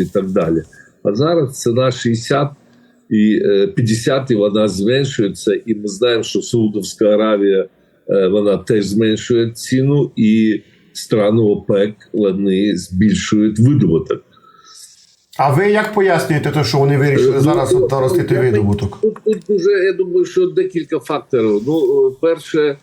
і так далі. А зараз ціна 60 і е, 50, і вона зменшується. І ми знаємо, що Саудовська Аравія е, вона теж зменшує ціну, і страни ОПЕК вони збільшують видобуток. А ви як пояснюєте те, що вони вирішили Ну, зараз ну, наростити видобуток? Тут, тут дуже, я думаю, що декілька факторів. Ну, е, перше,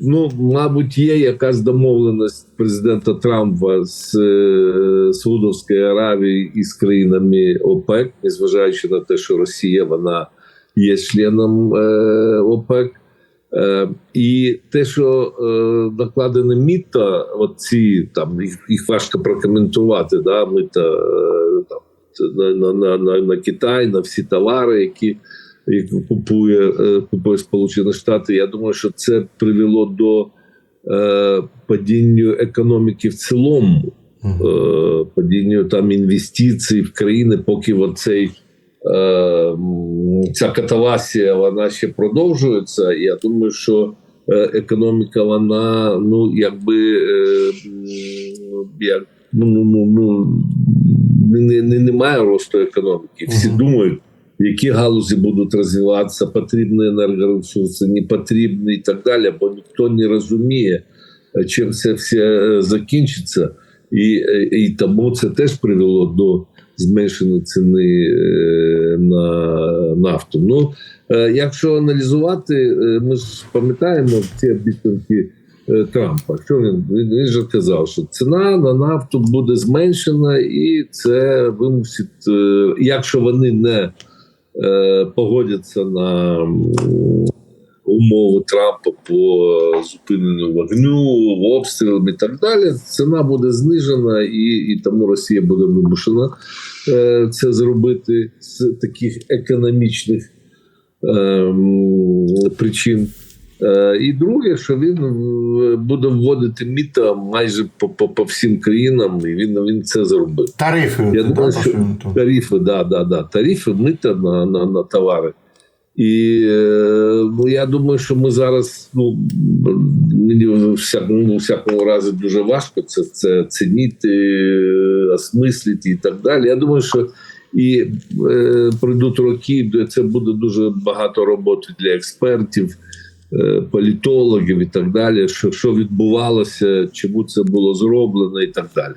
ну, мабуть, є якась домовленість президента Трампа з е, Саудовської Аравії і з країнами ОПЕК, незважаючи на те, що Росія вона є членом е, ОПЕК. Е, і те, що е, накладені міта, оці там їх, їх важко прокоментувати, да, мита е, там на, на, на, на Китай, на всі товари, які, які купує, е, купує Сполучені Штати. Я думаю, що це привело до е, падіння економіки в цілому, е, падінню там інвестицій в країни, поки оцей. е, Ця катавасія вона ще продовжується. Я думаю, що е, економіка, вона ну якби як ну, ну, ну, ну не, не, немає росту економіки. Всі думають, які галузі будуть розвиватися, потрібні енергоресурси, не потрібні і так далі, бо ніхто не розуміє, е, чим це все е, закінчиться, і, е, і тому це теж привело до зменшення ціни на нафту. Ну, якщо аналізувати, ми ж пам'ятаємо ці обіцянки Трампа. Що він, він, же казав, що ціна на нафту буде зменшена, і це вимусить, якщо вони не погодяться на умови Трампа по зупиненню вогню, обстрілам і так далі, ціна буде знижена, і, і тому Росія буде вимушена е, це зробити з таких економічних ем, причин. Е, І друге, що він е, буде вводити міта майже по, по, по всім країнам, і він, він це зробив. Тарифи. Я думаю, що тарифи, да, да, да, тарифи, мита на, на, на товари. І е, ну, я думаю, що ми зараз, ну мені в всякому, ну, в всякому разі дуже важко це, це цінити, е, осмислити і так далі. Я думаю, що і е, прийдуть роки, де це буде дуже багато роботи для експертів, політологів і так далі. Що, що відбувалося, чому це було зроблено і так далі.